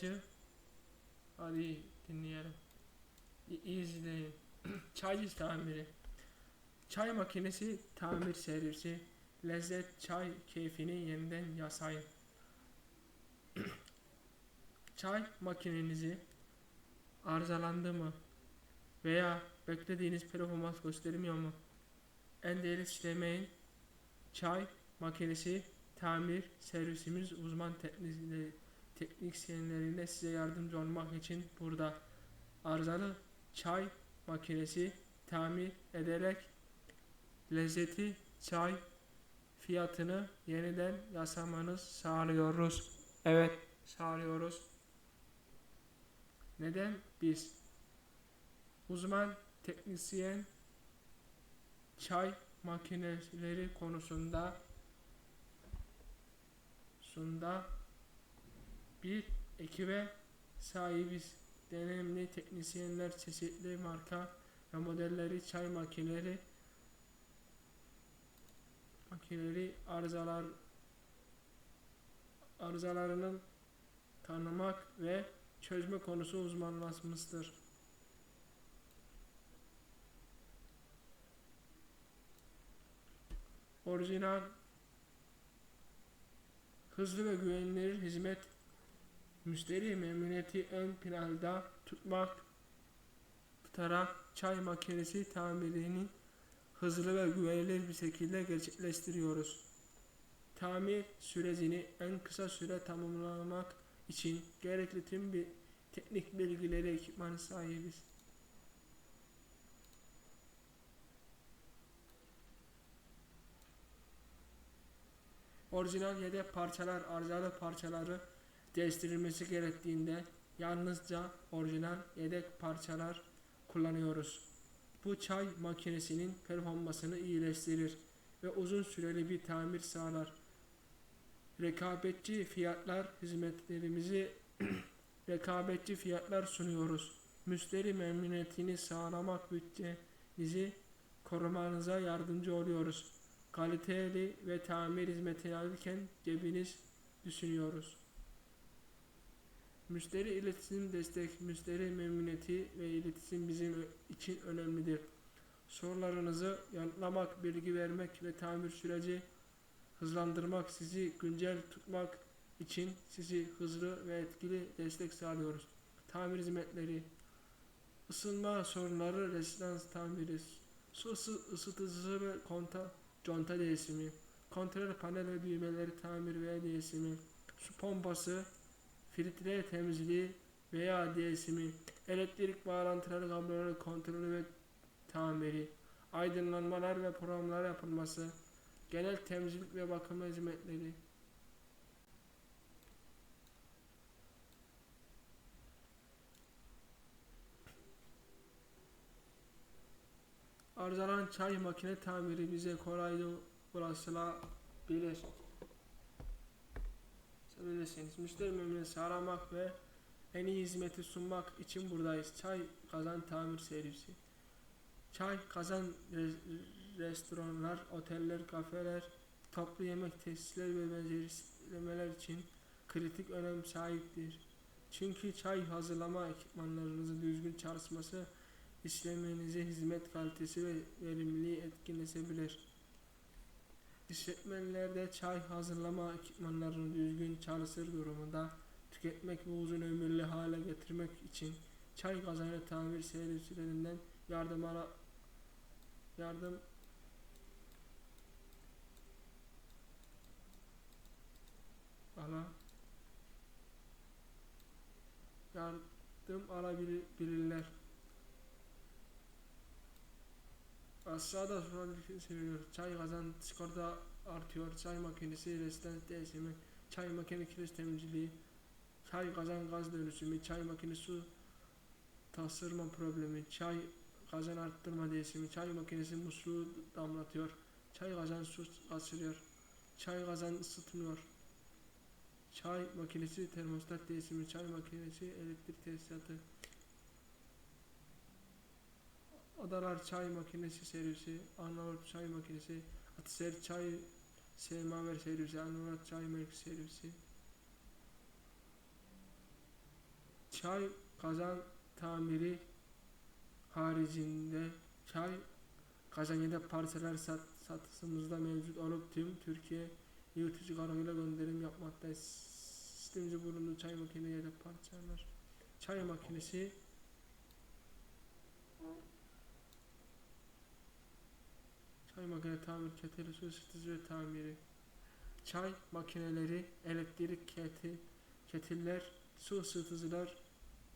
Çaycı hadi dinleyelim. İ- izleyin. Çaycı tamiri. Çay makinesi tamir servisi. Lezzet çay keyfini yeniden yasayın. çay makinenizi arızalandı mı veya beklediğiniz performans göstermiyor mu? Endişelemeyin. Çay makinesi tamir servisimiz uzman teknikleri teknisyenleriyle size yardımcı olmak için burada. Arızalı çay makinesi tamir ederek lezzeti çay fiyatını yeniden yasamanız sağlıyoruz. Evet, sağlıyoruz. Neden? Biz uzman teknisyen çay makineleri konusunda sunda bir ekibe sahibiz. Deneyimli teknisyenler çeşitli marka ve modelleri çay makineleri makineleri arızalar arızalarının tanımak ve çözme konusu uzmanlaşmıştır. Orijinal hızlı ve güvenilir hizmet müşteri memnuniyeti ön planda tutmak tutarak çay makinesi tamirini hızlı ve güvenilir bir şekilde gerçekleştiriyoruz. Tamir sürecini en kısa süre tamamlamak için gerekli tüm bir teknik bilgileri ekipmanı sahibiz. Orijinal yedek parçalar arızalı parçaları değiştirilmesi gerektiğinde yalnızca orijinal yedek parçalar kullanıyoruz. Bu çay makinesinin performansını iyileştirir ve uzun süreli bir tamir sağlar. Rekabetçi fiyatlar hizmetlerimizi rekabetçi fiyatlar sunuyoruz. Müşteri memnuniyetini sağlamak bütçenizi korumanıza yardımcı oluyoruz. Kaliteli ve tamir hizmeti alırken cebiniz düşünüyoruz. Müşteri iletişim destek, müşteri memnuniyeti ve iletişim bizim için önemlidir. Sorularınızı yanıtlamak, bilgi vermek ve tamir süreci hızlandırmak, sizi güncel tutmak için sizi hızlı ve etkili destek sağlıyoruz. Tamir hizmetleri, ısınma sorunları, rezistans tamiri, su ısı- ısıtıcısı ve konta, conta değişimi, kontrol panel ve düğmeleri tamir ve değişimi, su pompası, filtre temizliği veya değişimi, elektrik bağlantıları, kabloları kontrolü ve tamiri, aydınlanmalar ve programlar yapılması, genel temizlik ve bakım hizmetleri, arızalanan çay makine tamiri bize kolayca ulaşılabilir. Bilirsiniz. Müşteri memnuniyeti sağlamak ve en iyi hizmeti sunmak için buradayız. Çay kazan tamir servisi. Çay kazan re- restoranlar, oteller, kafeler, toplu yemek tesisleri ve benzeri için kritik önem sahiptir. Çünkü çay hazırlama ekipmanlarınızın düzgün çalışması işlemenize hizmet kalitesi ve verimliliği etkileyebilir. İşletmelerde çay hazırlama ekipmanlarını düzgün çalışır durumunda tüketmek ve uzun ömürlü hale getirmek için çay kazanı tamir servislerinden yardım ala yardım ala yardım alabilirler. Aşağıda sonraki seviyor. Çay kazan sigorta artıyor. Çay makinesi rezistans değişimi. Çay makine kireç temizliği. Çay kazan gaz dönüşümü. Çay makinesi su tasarma problemi. Çay kazan arttırma değişimi. Çay makinesi musluğu damlatıyor. Çay kazan su kaçırıyor. Çay kazan ısıtmıyor. Çay makinesi termostat değişimi. Çay makinesi elektrik tesisatı. Adalar Çay Makinesi Servisi, Arnavut Çay Makinesi, Atıser Çay Semaver Servisi, Arnavut Çay Makinesi Servisi, Çay Kazan Tamiri haricinde çay kazanyada parçalar sat, satışımızda mevcut olup tüm Türkiye yurtıcı kargoyla gönderim yapmaktayız. Sistemci bulunduğu çay makinesi da parçalar. Çay makinesi Çay makine tamir keteli su ısıtıcı ve tamiri. Çay makineleri, elektrik keti, ketiller, su ısıtıcılar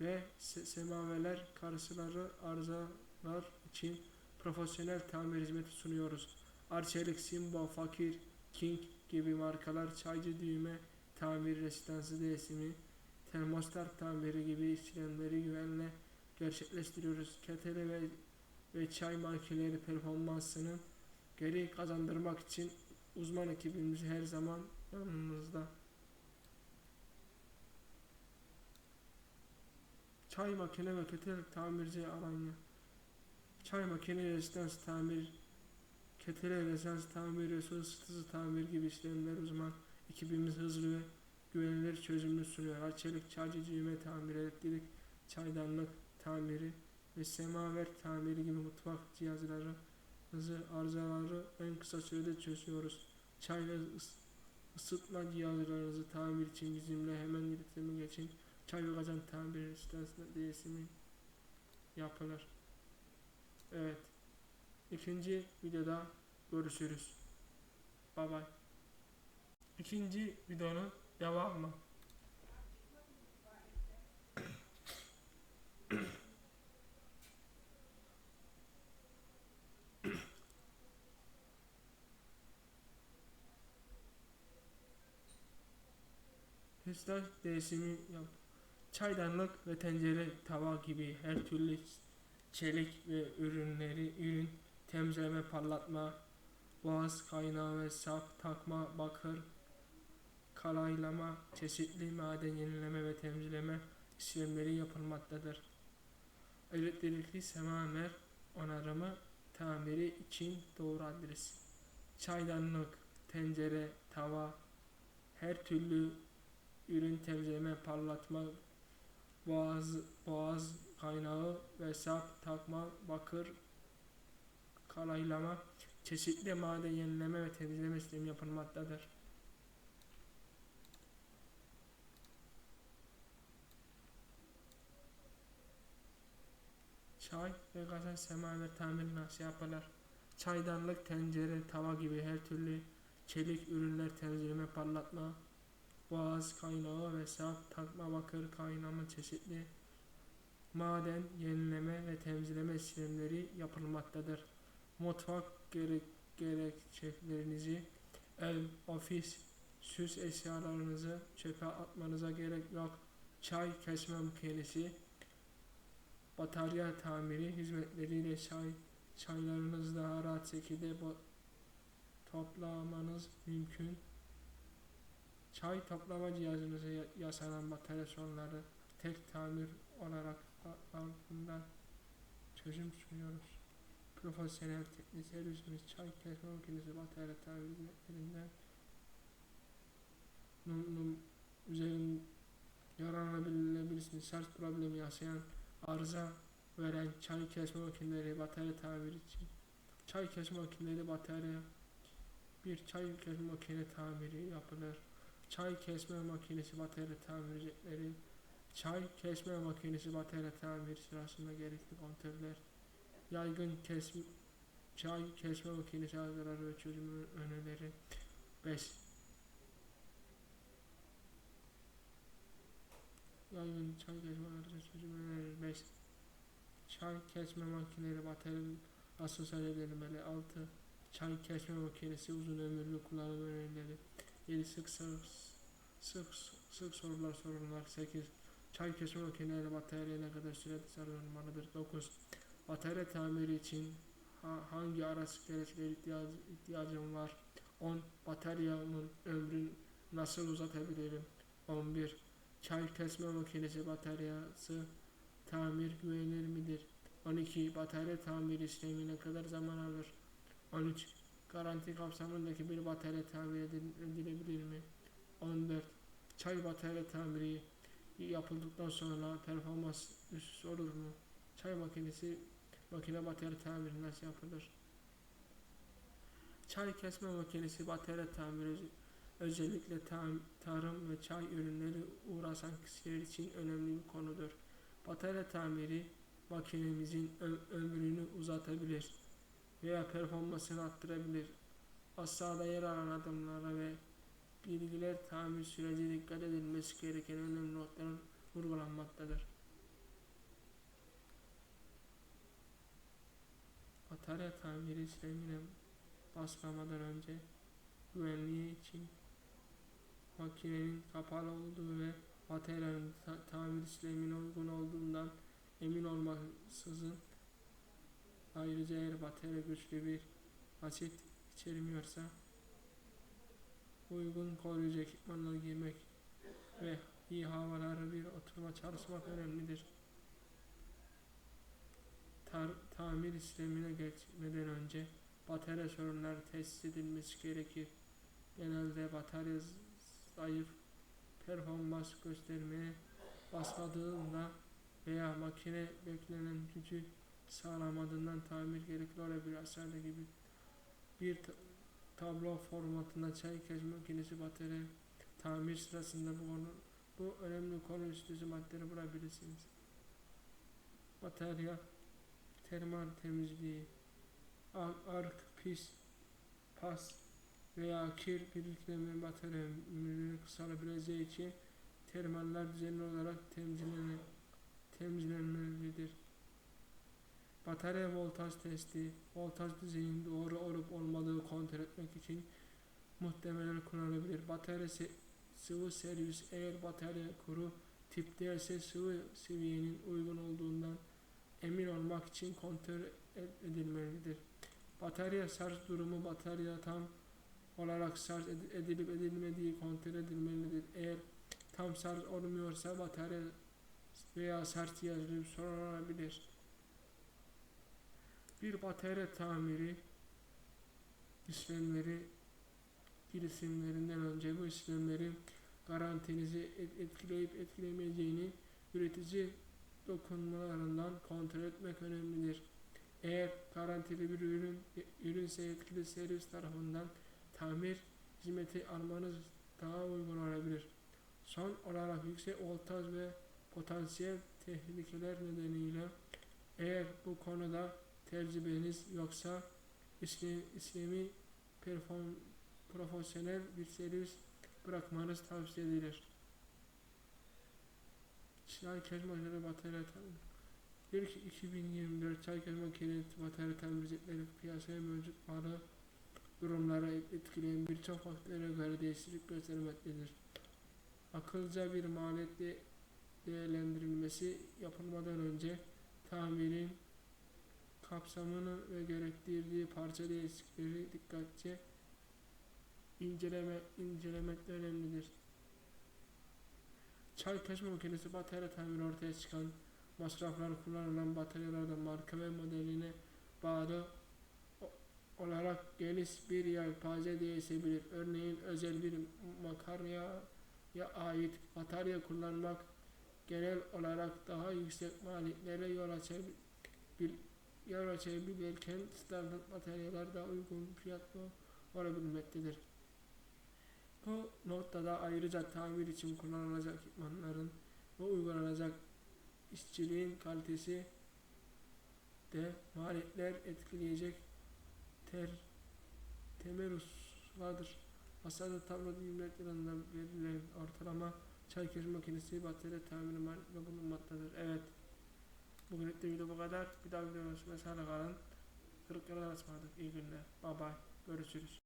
ve se- semaveler karısıları arızalar için profesyonel tamir hizmeti sunuyoruz. Arçelik, Simba, Fakir, King gibi markalar çaycı düğme tamir rezistansı değişimi, termostat tamiri gibi işlemleri güvenle gerçekleştiriyoruz. Ketele ve, ve çay makineleri performansını geri kazandırmak için uzman ekibimiz her zaman yanımızda. Çay makine ve ketel tamirci Alanya. Çay makine rezistans tamir, ketele rezistans tamir ve su ısıtıcı tamir gibi işlemler uzman ekibimiz hızlı ve güvenilir çözümünü sunuyor. Arçelik, çaycı düğme tamiri, elektrik, çaydanlık tamiri ve semaver tamiri gibi mutfak cihazları arızaları en kısa sürede çözüyoruz. Çay ve ıs- ısıtma cihazlarınızı tamir için bizimle hemen iletişime geçin. Çay ve kazan tamir istasyonu yapılır. Evet. İkinci videoda görüşürüz. Bay bay. İkinci videonun devamı. Hızla değişimi yap. Çaydanlık ve tencere, tava gibi her türlü çelik ve ürünleri, ürün temizleme, parlatma, boğaz kaynağı ve sap, takma, bakır, kalaylama, çeşitli maden yenileme ve temizleme işlemleri yapılmaktadır. Elektrikli semaver onarımı tamiri için doğru adres. Çaydanlık, tencere, tava, her türlü ürün temizleme, parlatma, boğaz, boğaz kaynağı ve sap, takma, bakır, kalaylama, çeşitli maden yenileme ve temizleme işlemi yapılmaktadır. Çay ve gazan semaver tamiri nasıl yapılır? Çaydanlık, tencere, tava gibi her türlü çelik ürünler temizleme, parlatma, boğaz kaynağı ve sap, takma bakır kaynama çeşitli maden yenileme ve temizleme işlemleri yapılmaktadır. Mutfak gerek gerekçelerinizi ev, ofis, süs eşyalarınızı çöpe atmanıza gerek yok. Çay kesme makinesi, batarya tamiri hizmetleriyle çay çaylarınızı daha rahat şekilde toplamanız mümkün. Çay toplama cihazınıza ya- yasanan batarya sorunları tek tamir olarak a- ardından çözüm sunuyoruz. Profesyonel teknik servisimiz çay kesme makinesi batarya tamir hizmetlerinden num, num, üzerin yararlanabilebilirsiniz. Şarj problemi yaşayan arıza veren çay kesme makineleri batarya tamir için çay kesme makineleri batarya bir çay kesme makine tamiri yapılır. Çay kesme makinesi batarya tamircileri çay kesme makinesi batarya tamir sırasında gerekli kontroller yaygın kesme çay kesme makinesi arızaları ve çözüm önerileri. 5 yaygın çay kesme arıza çözüm önerileri. 5 çay kesme makineleri batarya nasıl edilmeli. 6 çay kesme makinesi uzun ömürlü kullanım önerileri 7 sık sık sorular sorunlar 8 çay kesme makineleri batarya ne kadar sürede sarılmalıdır 9 batarya tamiri için ha- hangi araç gereçlere ihtiyac, ihtiyacım var? 10 bataryanın ömrünü nasıl uzatabilirim? 11 çay kesme makinesi bataryası tamir güvenilir midir? 12. Batarya tamiri işlemi ne kadar zaman alır? 13. Garanti kapsamındaki bir batarya tamir edil- edilebilir mi? 14. Çay batarya tamiri yapıldıktan sonra performans düşüş olur mu? Çay makinesi makine batarya tamiri nasıl yapılır? Çay kesme makinesi batarya tamiri öz- özellikle tam, tarım ve çay ürünleri uğraşan kişiler için önemli bir konudur. Batarya tamiri makinemizin ömrünü uzatabilir veya performansını arttırabilir. Aşağıda yer alan adımlara ve bilgiler tamir süreci dikkat edilmesi gereken önemli notlar vurgulanmaktadır. Batarya tamiri işlemine başlamadan önce güvenliği için makinenin kapalı olduğu ve bataryanın ta- tamir işlemine uygun olduğundan emin olmaksızın ayrıca eğer batarya güçlü bir asit içermiyorsa uygun koruyucu ekipmanlar giymek ve iyi havaları bir oturma çalışmak önemlidir. Tar- tamir işlemine geçmeden önce batarya sorunları test edilmesi gerekir. Genelde batarya zayıf performans göstermeye başladığında veya makine beklenen gücü sağlamadığından tamir gerekli olabilir. Aşağıda gibi bir ta- tablo formatında çay kesme makinesi batarya tamir sırasında bu konu bu önemli konu üstücü maddeleri bulabilirsiniz. Batarya termal temizliği ar- ark, pis, pas veya kir biriktirme batarya ömrünü kısalabileceği için termaller düzenli olarak temizlene, temizlenmelidir. Batarya voltaj testi, voltaj düzeyinin doğru olup olmadığı kontrol etmek için muhtemeler kullanılabilir. Batarya se- sıvı servis eğer batarya kuru tip değilse sıvı seviyenin uygun olduğundan emin olmak için kontrol ed- edilmelidir. Batarya şarj durumu batarya tam olarak şarj ed- edilip edilmediği kontrol edilmelidir. Eğer tam şarj olmuyorsa batarya veya şarj sorun olabilir. Bir batarya tamiri işlemleri girişimlerinden önce bu işlemlerin garantinizi et- etkileyip etkilemeyeceğini üretici dokunmalarından kontrol etmek önemlidir. Eğer garantili bir ürün ürünse yetkili servis tarafından tamir hizmeti almanız daha uygun olabilir. Son olarak yüksek voltaj ve potansiyel tehlikeler nedeniyle eğer bu konuda tecrübeniz yoksa işlemi perform, profesyonel bir servis bırakmanız tavsiye edilir. Çay kesme makinesi batarya tamir. İlk 2024 çay kesme makinesi batarya tamircileri piyasaya mevcut pahalı durumlara etkileyen birçok faktöre göre değişiklik göstermektedir. Akılca bir maliyet de- değerlendirilmesi yapılmadan önce tamirin kapsamını ve gerektirdiği parça değişiklikleri dikkatlice inceleme, incelemek de önemlidir. Çay kesme makinesi batarya tamiri ortaya çıkan masraflar kullanılan bataryalardan marka ve modeline bağlı olarak geniş bir yelpaze değişebilir. Örneğin özel bir makaryaya ait batarya kullanmak genel olarak daha yüksek maliyetlere yol açabilir, yol açabilirken standart bataryalar daha uygun fiyatlı olabilmektedir. Bu noktada ayrıca tamir için kullanılacak ekipmanların ve uygulanacak işçiliğin kalitesi de maliyetler etkileyecek ter temerrüslardır. Aşağıda tablo hizmet yılında verilen ortalama çay kesme makinesi batarya tamiri maliyetinde bulunmaktadır. Evet. Bugünlük de video bu kadar. Bir daha videoda görüşmek üzere kalın. Kırık yoldan açmadık. İyi günler. Bye bye. Görüşürüz.